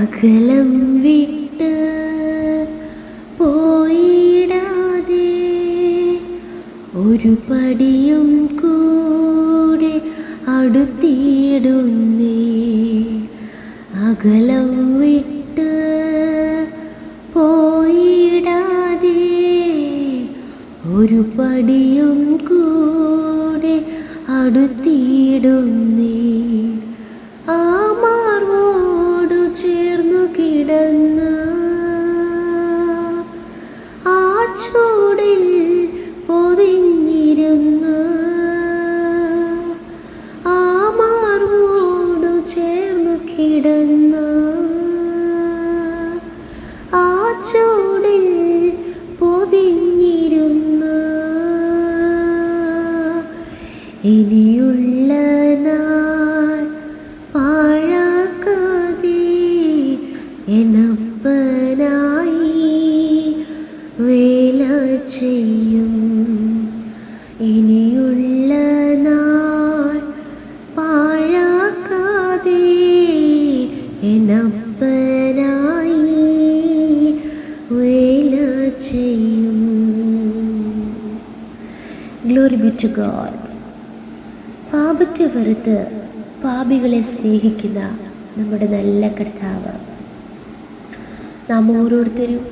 അകലം വിട്ട് പോയിടാതെ ഒരു പടിയും കൂടെ അടുത്തിടുന്നേ. അകലം വിട്ട് പോയിടാതെ ഒരു പടിയും കൂടെ അടുത്തിടുന്നേ. ഇനിയുള്ള നാൾ പാഴാക്കാതെ എനപ്പനായി വേല ചെയ്യും. ഇനിയുള്ള നാൾ പാഴാക്കാതെ എനപ്പനായി വേല ചെയ്യും. ഗ്ലോറി ബി ടു ഗോഡ് പാപത്തെ വെറുത്ത് പാപികളെ സ്നേഹിക്കുന്ന നമ്മുടെ നല്ല കർത്താവ്. നാം ഓരോരുത്തരും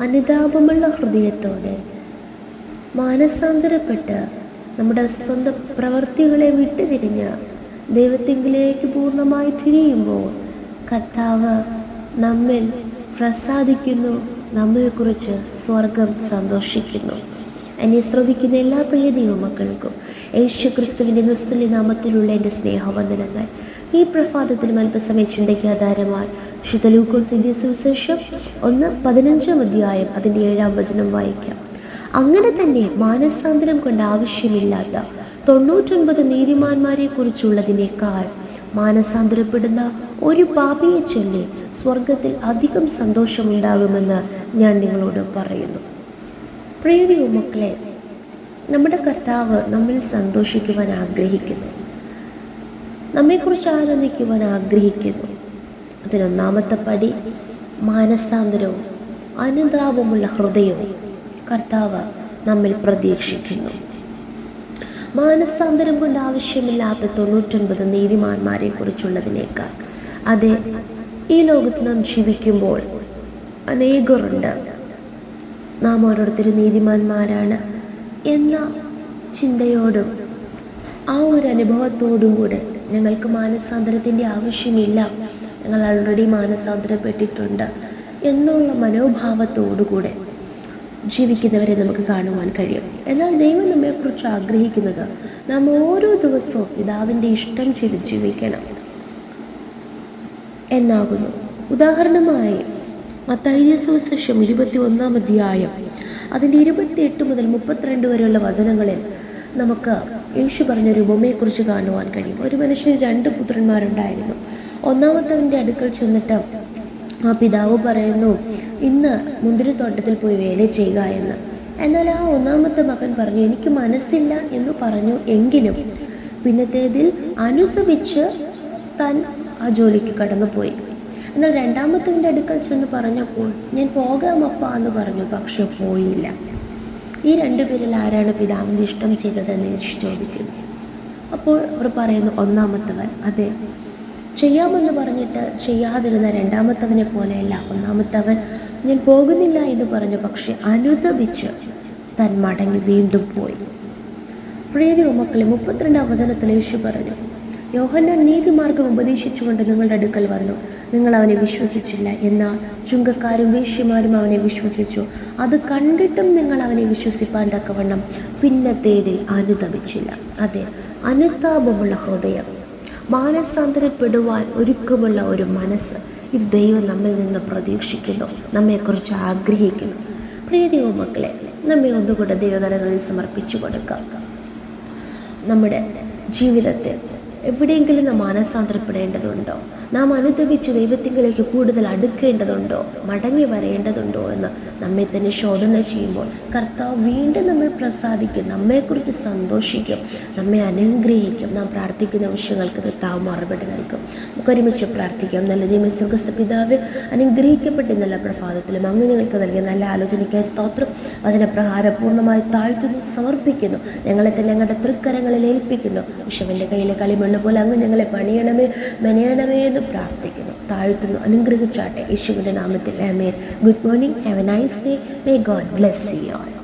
അനുതാപമുള്ള ഹൃദയത്തോടെ മാനസാന്തരപ്പെട്ട് നമ്മുടെ സ്വന്തം പ്രവൃത്തികളെ വിട്ടുതിരിഞ്ഞ് ദൈവത്തിങ്കിലേക്ക് പൂർണമായി തിരിയുമ്പോൾ കർത്താവ് നമ്മിൽ പ്രസാദിക്കുന്നു നമ്മെക്കുറിച്ച് സ്വർഗം സന്തോഷിക്കുന്നു. എന്നെ ശ്രവിക്കുന്ന എല്ലാ പ്രിയ ദൈവമക്കൾക്കും യേശു ക്രിസ്തുവിന്റെ നാമത്തിലുള്ള എന്റെ സ്നേഹവന്ദനങ്ങൾ. ഈ പ്രഭാതത്തിലും അല്പസമയം ചിന്തയ്ക്ക് ആധാരമായി ശുദ്ധലൂക്കോസിന്റെ സുവിശേഷം ഒന്ന് പതിനഞ്ചാം അധ്യായം അതിന്റെ ഏഴാം വചനം വായിക്കാം. അങ്ങനെ തന്നെ മാനസാന്തരം കൊണ്ട് ആവശ്യമില്ലാത്ത തൊണ്ണൂറ്റൊൻപത് നീതിമാന്മാരെ കുറിച്ചുള്ളതിനേക്കാൾ മാനസാന്തരപ്പെടുന്ന ഒരു പാപിയെ ചൊല്ലി സ്വർഗത്തിൽ അധികം സന്തോഷമുണ്ടാകുമെന്ന് ഞാൻ നിങ്ങളോട് പറയുന്നു. പ്രിയതിയോ മക്കളെ നമ്മുടെ കർത്താവ് നമ്മിൽ സന്തോഷിക്കുവാൻ ആഗ്രഹിക്കുന്നു. നമ്മെക്കുറിച്ച് ആനന്ദിക്കുവാൻ ആഗ്രഹിക്കുന്നു. അതിനൊന്നാമത്തെ പടി മാനസാന്തരവും അനുതാപമുള്ള ഹൃദയവും കർത്താവ് നമ്മിൽ പ്രതീക്ഷിക്കുന്നു. മാനസാന്തരം കൊണ്ട് ആവശ്യമില്ലാത്ത തൊണ്ണൂറ്റൊൻപത് നീതിമാന്മാരെ കുറിച്ചുള്ളതിനേക്കാൾ അതെ ഈ ലോകത്ത് നാം ജീവിക്കുമ്പോൾ അനേകരുണ്ട്. നാം ഓരോരുത്തരും നീതിമാന്മാരാണ് എന്ന ചിന്തയോടും ആ ഒരു അനുഭവത്തോടും കൂടെ ഞങ്ങൾക്ക് മാനസാന്തരത്തിന്റെ ആവശ്യമില്ല. ഞങ്ങൾ ഓൾറെഡി മാനസാന്തരപ്പെട്ടിട്ടുണ്ട് എന്നുള്ള മനോഭാവത്തോടുകൂടെ ജീവിക്കുന്നവരെ നമുക്ക് കാണുവാൻ കഴിയും. എന്നാൽ ദൈവം നമ്മെക്കുറിച്ച് ആഗ്രഹിക്കുന്നത് നാം ഓരോ ദിവസവും പിതാവിന്റെ ഇഷ്ടം ചെയ്ത് ജീവിക്കണം. എന്നാകുന്നു. ഉദാഹരണമായി മത്തായിയ സുവിശേഷം ഇരുപത്തി ഒന്നാം അധ്യായം. അതിന്റെ ഇരുപത്തി എട്ട് മുതൽ മുപ്പത്തിരണ്ട് വരെയുള്ള വചനങ്ങളിൽ നമുക്ക് യേശു പറഞ്ഞൊരു ഉപമയെക്കുറിച്ച് കാണുവാൻ കഴിയും. ഒരു മനുഷ്യന് രണ്ട് പുത്രന്മാരുണ്ടായിരുന്നു. ഒന്നാമത്തവന്റെ അടുക്കൽ ചെന്നിട്ട് ആ പിതാവ് പറയുന്നു ഇന്ന് മുന്തിരിത്തോട്ടത്തിൽ പോയി വേല ചെയ്യുക എന്ന്. എന്നാൽ ആ ഒന്നാമത്തെ മകൻ പറഞ്ഞു എനിക്ക് മനസ്സില്ല എന്ന് പറഞ്ഞു എങ്കിലും പിന്നത്തേതിൽ അനുഗമിച്ച് താൻ ആ ജോലിക്ക് കടന്നുപോയി. എന്നാൽ രണ്ടാമത്തവന്റെ അടുക്കൽ ചെന്ന് പറഞ്ഞപ്പോൾ ഞാൻ പോകാം അപ്പ എന്ന് പറഞ്ഞു. പക്ഷെ പോയില്ല. ഈ രണ്ടുപേരിൽ ആരാണ് പിതാവിന്റെ ഇഷ്ടം ചെയ്തതെന്ന് യേശു ചോദിക്കുന്നു അപ്പോൾ അവർ പറയുന്നു ഒന്നാമത്തവൻ. അതെ. ചെയ്യാമെന്ന് പറഞ്ഞിട്ട് ചെയ്യാതിരുന്ന രണ്ടാമത്തവനെ പോലെയല്ല. ഒന്നാമത്തവൻ ഞാൻ പോകുന്നില്ല എന്ന് പറഞ്ഞു. പക്ഷെ അനുദപിച്ച് തൻ മടങ്ങി വീണ്ടും പോയി. പ്രീതി മക്കളെ മുപ്പത്തിരണ്ടാം വചനത്തിൽ യേശു പറഞ്ഞു യോഹന്നാൻ നീതിമാർഗം ഉപദേശിച്ചുകൊണ്ട് നിങ്ങളുടെ അടുക്കൽ വന്നു. നിങ്ങൾ അവനെ വിശ്വസിച്ചില്ല എന്നാൽ ചുങ്കക്കാരും വേശ്യമാരും അവനെ വിശ്വസിച്ചു. അത് കണ്ടിട്ടും നിങ്ങൾ അവനെ വിശ്വസിപ്പാൻ തക്കവണ്ണം പിന്നത്തേതിൽ അനുതപിച്ചില്ല അതെ അനുതാപമുള്ള ഹൃദയം മാനസാന്തരപ്പെടുവാൻ ഒരുക്കമുള്ള ഒരു മനസ്സ് ഇത് ദൈവം നമ്മിൽ നിന്ന് പ്രതീക്ഷിക്കുന്നു നമ്മെക്കുറിച്ച് ആഗ്രഹിക്കുന്നു. പ്രിയ ദൈവമക്കളെ നമ്മെ ഒന്നുകൂടെ ദൈവകരങ്ങളിൽ സമർപ്പിച്ചു കൊടുക്കാം നമ്മുടെ ജീവിതത്തെ എവിടെയെങ്കിലും നാം മാനസാന്തരപ്പെടേണ്ടതുണ്ടോ? നാം അനുദവിച്ച് ദൈവത്തിങ്കിലേക്ക് കൂടുതൽ അടുക്കേണ്ടതുണ്ടോ? മടങ്ങി വരേണ്ടതുണ്ടോ എന്ന് നമ്മെ തന്നെ ശോധന ചെയ്യുമ്പോൾ കർത്താവ് വീണ്ടും നമ്മൾ പ്രസാദിക്കും നമ്മെക്കുറിച്ച് സന്തോഷിക്കും നമ്മെ അനുഗ്രഹിക്കും. നാം പ്രാർത്ഥിക്കുന്ന വിഷയങ്ങൾക്ക് കർത്താവ് മറുപടി നൽകും. നമുക്ക് ഒരുമിച്ച് പ്രാർത്ഥിക്കാം. നല്ല ദൈവം സ്വർഗസ്ഥ പിതാവ് അനുഗ്രഹിക്കപ്പെട്ട നല്ല പ്രഭാതത്തിലും അങ്ങ് ഞങ്ങൾക്ക് നൽകിയ നല്ല ആലോചനയ്ക്കായി സ്തോത്രം. വചനപ്രകാരം പൂർണമായി താഴ്ത്തുന്നു സമർപ്പിക്കുന്നു. ഞങ്ങളെ തന്നെ ഞങ്ങളുടെ തൃക്കരങ്ങളിൽ ഏൽപ്പിക്കുന്നു. വിഷവന്റെ കയ്യിലെ കളിമണ്ണ് പോലെ അങ്ങ് ഞങ്ങളെ പണിയണമേ മെനയണമേ എന്ന് പ്രാർത്ഥിക്കുന്നു. താഴ്ത്തുന്നു അനുഗ്രഹിച്ചാട്ടെ. യേശുവിന്റെ നാമത്തിൽ ആമേൻ. Good morning. Have a nice day. May God bless you all